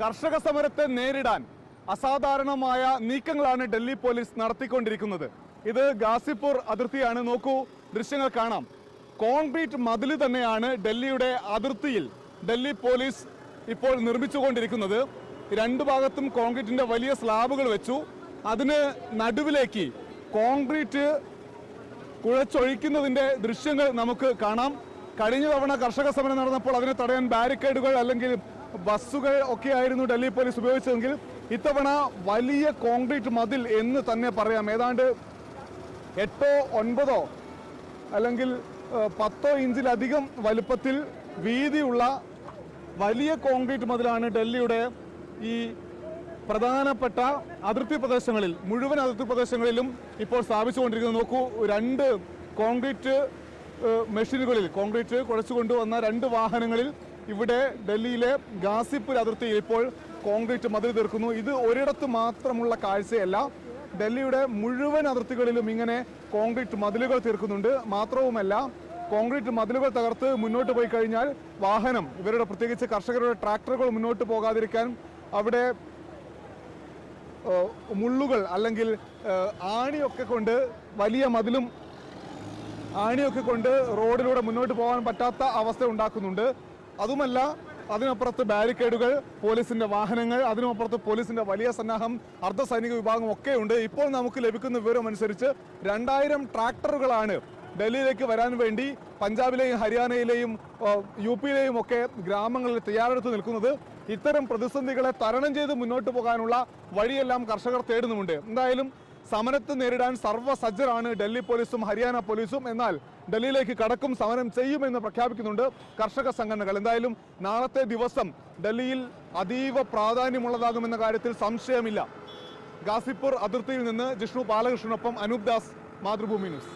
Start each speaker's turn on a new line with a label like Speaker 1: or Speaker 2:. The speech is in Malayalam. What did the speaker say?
Speaker 1: കർഷക സമരത്തെ നേരിടാൻ അസാധാരണമായ നീക്കങ്ങളാണ് ഡൽഹി പോലീസ് നടത്തിക്കൊണ്ടിരിക്കുന്നത്. ഇത് ഗാസിപ്പൂർ അതിർത്തിയാണ്. നോക്കൂ ദൃശ്യങ്ങൾ കാണാം. കോൺക്രീറ്റ് മതിൽ തന്നെയാണ് ഡൽഹിയുടെ അതിർത്തിയിൽ ഡൽഹി പോലീസ് ഇപ്പോൾ നിർമ്മിച്ചുകൊണ്ടിരിക്കുന്നത്. രണ്ടു ഭാഗത്തും കോൺക്രീറ്റിന്റെ വലിയ സ്ലാബുകൾ വെച്ചു. അതിന് നടുവിലേക്ക് കോൺക്രീറ്റ് കുഴച്ചൊഴിക്കുന്നതിന്റെ ദൃശ്യങ്ങൾ നമുക്ക് കാണാം. കഴിഞ്ഞ തവണ കർഷക സമരം നടന്നപ്പോൾ അതിനെ തടയാൻ ബാരിക്കേഡുകൾ അല്ലെങ്കിൽ ബസ്സുകൾ ഒക്കെ ആയിരുന്നു ഡൽഹി പോലീസ് ഉപയോഗിച്ചതെങ്കിൽ ഇത്തവണ വലിയ കോൺക്രീറ്റ് മതിൽ എന്ന് തന്നെ പറയാം. ഏതാണ്ട് എട്ടോ ഒൻപതോ അല്ലെങ്കിൽ പത്തോ ഇഞ്ചിലധികം വലുപ്പത്തിൽ വീതിയുള്ള വലിയ കോൺക്രീറ്റ് മതിലാണ് ഡൽഹിയുടെ ഈ പ്രധാനപ്പെട്ട അതിർത്തി പ്രദേശങ്ങളിൽ മുഴുവൻ അതിർത്തി പ്രദേശങ്ങളിലും ഇപ്പോൾ സ്ഥാപിച്ചുകൊണ്ടിരിക്കുന്നത്. നോക്കൂ രണ്ട് കോൺക്രീറ്റ് മെഷീനുകളിൽ കോൺക്രീറ്റ് കുഴച്ചു കൊണ്ടുവന്ന രണ്ട് വാഹനങ്ങളിൽ ഇവിടെ ഡൽഹിയിലെ ഗാസിപ്പൂർ അതിർത്തിയിൽ ഇപ്പോൾ കോൺക്രീറ്റ് മതിൽ തീർക്കുന്നു. ഇത് ഒരിടത്ത് മാത്രമുള്ള കാഴ്ചയല്ല. ഡൽഹിയുടെ മുഴുവൻ അതിർത്തികളിലും ഇങ്ങനെ കോൺക്രീറ്റ് മതിലുകൾ തീർക്കുന്നുണ്ട്. മാത്രവുമല്ല കോൺക്രീറ്റ് മതിലുകൾ തകർത്ത് മുന്നോട്ട് പോയി കഴിഞ്ഞാൽ വാഹനം ഇവരുടെ പ്രത്യേകിച്ച് കർഷകരുടെ ട്രാക്ടറുകൾ മുന്നോട്ട് പോകാതിരിക്കാൻ അവിടെ മുള്ളുകൾ അല്ലെങ്കിൽ ആണിയൊക്കെ കൊണ്ട് വലിയ മതിലും ആണിയൊക്കെ കൊണ്ട് റോഡിലൂടെ മുന്നോട്ട് പോകാൻ പറ്റാത്ത അവസ്ഥ ഉണ്ടാക്കുന്നുണ്ട്. അതുമല്ല അതിനപ്പുറത്ത് ബാരിക്കേഡുകൾ പോലീസിന്റെ വാഹനങ്ങൾ അതിനപ്പുറത്ത് പോലീസിന്റെ വലിയ സന്നാഹം അർദ്ധസൈനിക വിഭാഗം ഒക്കെ ഉണ്ട്. ഇപ്പോൾ നമുക്ക് ലഭിക്കുന്ന വിവരം അനുസരിച്ച് രണ്ടായിരം ട്രാക്ടറുകളാണ് ഡൽഹിയിലേക്ക് വരാൻ വേണ്ടി പഞ്ചാബിലെയും ഹരിയാനയിലെയും യു പിയിലെയും ഒക്കെ ഗ്രാമങ്ങളിൽ തയ്യാറെടുത്ത് നിൽക്കുന്നത്. ഇത്തരം പ്രതിസന്ധികളെ തരണം ചെയ്ത് മുന്നോട്ട് പോകാനുള്ള വഴിയെല്ലാം കർഷകർ തേടുന്നുമുണ്ട്. എന്തായാലും സമരത്തെ നേരിടാൻ സർവസജ്ജരാണ് ഡൽഹി പോലീസും ഹരിയാന പോലീസും. എന്നാൽ ഡൽഹിയിലേക്ക് കടക്കും സമരം ചെയ്യുമെന്ന് പ്രഖ്യാപിക്കുന്നുണ്ട് കർഷക സംഘടനകൾ. എന്തായാലും നാളത്തെ ദിവസം ഡൽഹിയിൽ അതീവ പ്രാധാന്യമുള്ളതാകുമെന്ന കാര്യത്തിൽ സംശയമില്ല. ഗാസിപ്പൂർ അതിർത്തിയിൽ നിന്ന് ജിഷ്ണു ബാലകൃഷ്ണനൊപ്പം അനൂപ് ദാസ് മാതൃഭൂമി ന്യൂസ്.